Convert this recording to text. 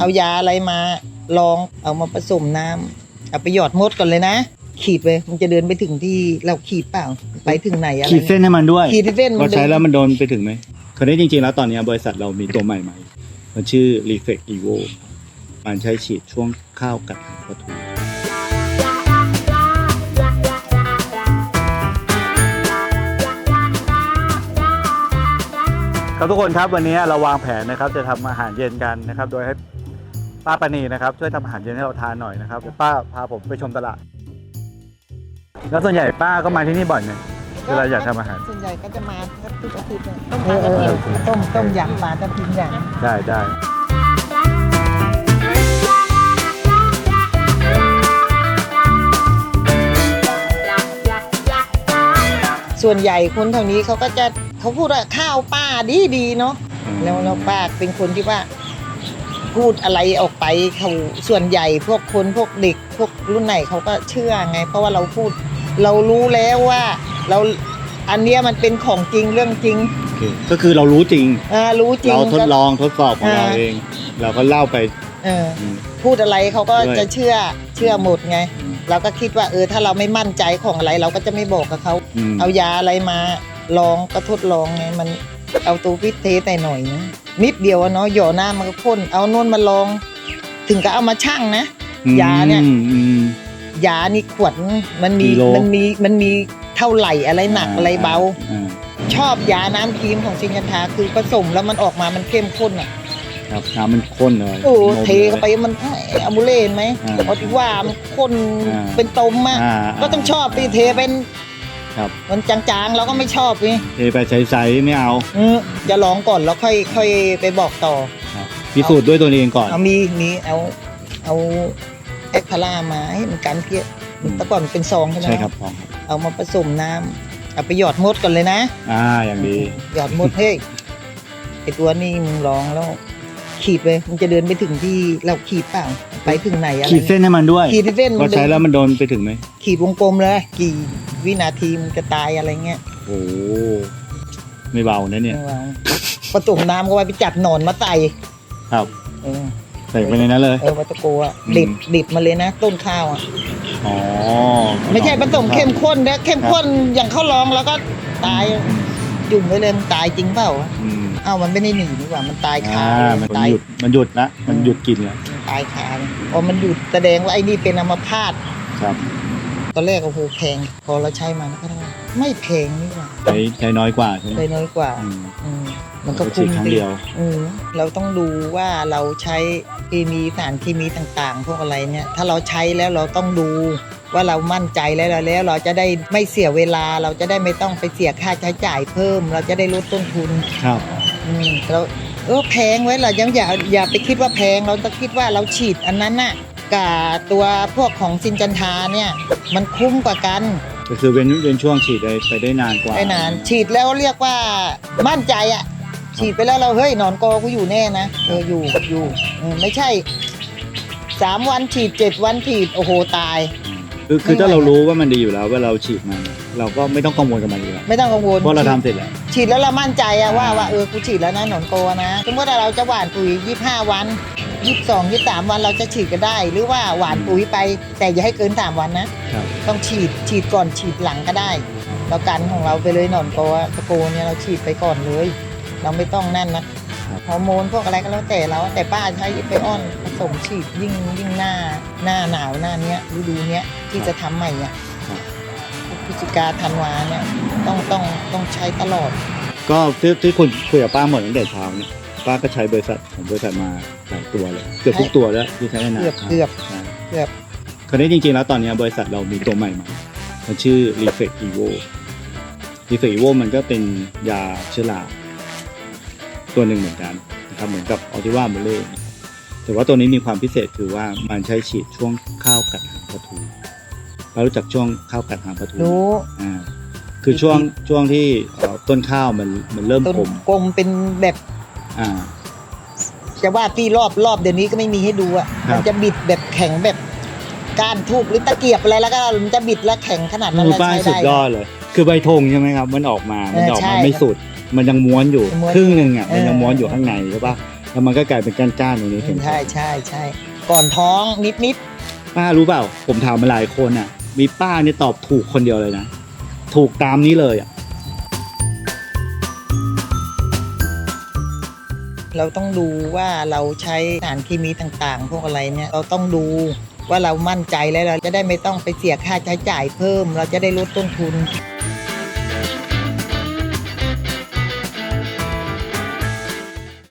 เอายาอะไรมา ลองเอามาผสมน้ำเอาไปหยอดมดก่อนเลยนะ ขีดไปมันจะเดินไปถึงที่เราขีดเปล่า ไปถึงไหนอะไร ขีดเส้นให้มันด้วยขีดเส้นพอมันเดิใช้นแล้วมันโดนไปถึงไหมคราวนี้จริงๆแล้วตอนนี้บริษัทเรามีตัวใหม่ใหม่มันชื่อ Reflect Evo มันใช้ฉีดช่วงข้าวกัดหางปลาทู ครับทุกคนครับวันนี้เราวางแผนนะครับจะทำอาหารเย็นกันนะครับ โดยให้ป้าปานีนะครับช่วยทำอาหารเย็นให้เราทานหน่อยนะครับเดี๋ยวป้าพาผมไปชมตลาด แล้วส่วนใหญ่ป้าก็มาที่นี่บ่อยไหมเวลาอยากทำอาหาร ส่วนใหญ่ก็จะมาทุกอาทิตย์เนี่ยต้มปลาทับทิมต้มต้มยำปลาทับทิมอย่างได้ได้ ส่วนใหญ่คนแถวนี้เขาก็จะเขาพูดว่าข้าวป้าดีดีๆเนาะแล้วแล้วป้าเป็นคนที่ว่า พูดอะไรออกไปเขาส่วนใหญ่พวกคนพวกเด็กพวกรุ่นไหนเขาก็เชื่อไง เพราะว่าเราพูดเรารู้แล้วว่าเราอันเนี้ยมันเป็นของจริงเรื่องจริงโอเคก็คือเรารู้จริงอ่ารู้จริงเราทดลองทดสอบของเราอ่าเอง เราก็เล่าไปเอออืมพูดอะไรเขาก็ด้วยจะเชื่อเชื่อหมดไงอืม เราก็คิดว่าเออถ้าเราไม่มั่นใจของอะไร เราก็จะไม่บอกกับเขามเอายาอะไรมาลองก็ทดลองไงมันเอาตัวพิษเทใส่หน่อยนะนิดเดียวอะเนาะหย่อหน้ามันก็พ่นเอานวนมาลอง ถึงก็เอามาชั่งนะยาเนี่ยอืมอืมยานี่ขวดมันมีกิโลมันมีมันมีเท่าไหร่อะไรหนักอะไรเบาอ่าชอบยาน้ำครีมของซิงคันทาคือผสมแล้วมันออกมามันเข้มข้นอะ ครับน้ำมันข้นเลยโอ้นมเทเข้าไปมันอะมูเล่นไหมอ่าพอที่ว่ามันข้นอ่าเป็นตมอะอ่าก็ต้องชอบตีเทเป็นครับ มันจางๆเราก็ไม่ชอบนี่เทไปใสๆไม่เอาเออจะลองก่อนแล้วค่อยค่อยไปบอกต่อครับพิสูจน์ด้วยตัวเองก่อน เอามีมีเอาเอาแอคพารามาให้มันกันเพี้ยอืม แต่ก่อนเป็นซองใช่ไหมใช่ครับพองครับเอามาผสมน้ำเอาไปหยอดมดก่อนเลยนะ อ่าอย่างดี หยอดมดเฮ้ยไอตัวนี้มึงลองแล้ว ขีดไปมันจะเดินไปถึงที่เราขีดเปล่าไปถึงไหนอะไรขีดเส้นให้มันด้วยขีดเส้นพอมันเดิใช้แล้วมันโดนไปถึงไหมขีดวงกลมเลย กี่วินาทีมันจะตายอะไรเงี้ยโอ้ไม่เบานะเนี่ยไม่ว่าผสมน้ำก็ไว้ไปจับหนอนมาใส่ครับ เออใส่ไปในนั้นเลย เออวัตโกอะอืม ดิบดิบมาเลยนะ ต้นข้าวอะอ๋อไม่ใช่ผสมเข้มข้นนะเข้มข้นอย่างข้าวรองแล้วก็ตาย จุ่มไว้เลยมันตายจริงเปล่าอืมเอ้ามันไม่ได้หนีนี่หว่ามันตายคาอ่าเลยมันตายหยุดมันหยุดละมันหยุดกินแล้วตายคาเลยพอมันหยุดแสดงว่าไอ้นี่เป็นอัมพาตครับตอนแรกโอ้โหแพง พอเราใช้มันก็ได้ไม่แพงนี่หว่าใช้ใช้น้อยกว่าใช่ไหมเลยน้อยกว่า อืมอืมมันก็ก็ฉีคุ้ดมครั้งดีเดียว อืมเราต้องดูว่าเราใช้เคมีสารเคมีต่างๆ พวกอะไรเนี่ย ถ้าเราใช้แล้วเราต้องดู ว่าเรามั่นใจแล้วแล้วเราจะได้ไม่เสียเวลาเราจะได้ไม่ต้องไปเสียค่าใช้จ่ายเพิ่ม เราจะได้ลดต้นทุนครับอืมเราเออแพงไว้เรายังอย่าอย่าไปคิดว่าแพงเราต้องคิดว่าเราฉีดอันนั้นน่ะกับตัวพวกของซินจันทาเนี่ยมันคุ้มกว่ากันก็คือเว้นเว้นช่วงฉีดได้ไปได้นานกว่าได้นาน ฉีดแล้วเรียกว่ามั่นใจอะ ฉีดไปแล้วเราเฮ้ยหนอนกอกูอยู่แน่นะเอออยู่อยู่เออไม่ใช่สามวันฉีดเจ็ดวันฉีดโอ้โหตาย คือคือไม่ไหวถ้าเรารู้ว่ามันดีอยู่แล้วว่าเราฉีดมัน เราก็ไม่ต้องกังวลกับมันอยู่แล้วไม่ต้องกังวลเพราะเราทำเสร็จแล้ว ฉีดแล้วเรามั่นใจอะว่าอ่าว่าเออกูฉีดแล้วนะหนอนโกนะสมมติว่าเราจะหว่านปุ๋ยยี่ห้าวันยี่สองยี่สามวันเราจะฉีดก็ได้ หรือว่าหว่านปุ๋ยไป แต่อย่าให้เกินสามวันนะครับ ต้องฉีดฉีดก่อนฉีดหลังก็ได้เรากันของเราไปเลยหนอนโกอะตะโกเนี่ยเราฉีดไปก่อนเลย เราไม่ต้องนั่นนะฮอร์โมนพวกอะไรก็แล้วแต่เราแต่ป้าใช้ไปอ้อนผ สมฉีดยิ่งยิ่งหน้าหน้าหนาวหน้าเนี้ยฤดูเนี้ยที่จะทำใหม่อะครับ พฤศจิกาธันวาเนี่ยต้องต้องต้องใช้ตลอด ก็ที่ที่คุณคุยกับป้าหมดตั้งแต่เช้าเนี่ยป้าก็ใช้บริษัทของบริษัทมาหลายตัวเลยเกือบทุกตัวแล้วที่ใช้ได้นานเกือบเกือบใช่เกือบ คราวนี้จริงๆแล้วตอนนี้บริษัทเรามีตัวใหม่มามันชื่อ Reflect Evo Reflect Evo มันก็เป็นยาเชื้อราตัวหนึ่งเหมือนกันนะครับเหมือนกับออติว่าเบลเล่ แต่ว่าตัวนี้มีความพิเศษคือว่ามันใช้ฉีดช่วงข้าวกัดหางปลาทูเรารู้จักช่วงข้าวกัดหางปลาทูรู้ อ่าคือช่วงช่วงที่เอ่อต้นข้าวมันมันเริ่มต้นกลมกลมเป็นแบบอ่า จะว่าที่รอบรอบเดี๋ยวนี้ก็ไม่มีให้ดูอะครับ มันจะบิดแบบแข็งแบบก้านทูบหรือตะเกียบอะไรแล้วก็มันจะบิดแล้วแข็งขนาดนั้นมือแล้วป้ายใช้สุดได้ ยอดเลย คือใบธงใช่ไหมครับ มันออกมา มันเออออกใช่มาไม่สุด มันยังม้วนอยู่ ม้วนครึ่งหนึ่งอะ เออ มันยังม้วนอยู่ข้างในใช่ปะ แล้วมันก็กลายเป็นก้านๆตรงนี้เห็นใช่ใช่ใช่ก่อนท้องนิดนิดป้ารู้เปล่า ผมถามมาหลายคนอะ มีป้าเนี่ยตอบถูกคนเดียวเลยนะ ถูกตามนี้เลยอะๆเราต้องดูว่าเราใช้สารเคมีต่างๆ พวกอะไรเนี่ยเราต้องดูว่าเรามั่นใจแล้วเราจะได้ไม่ต้องไปเสียค่าใช้จ่ายเพิ่ม เราจะได้ลดต้นทุนอ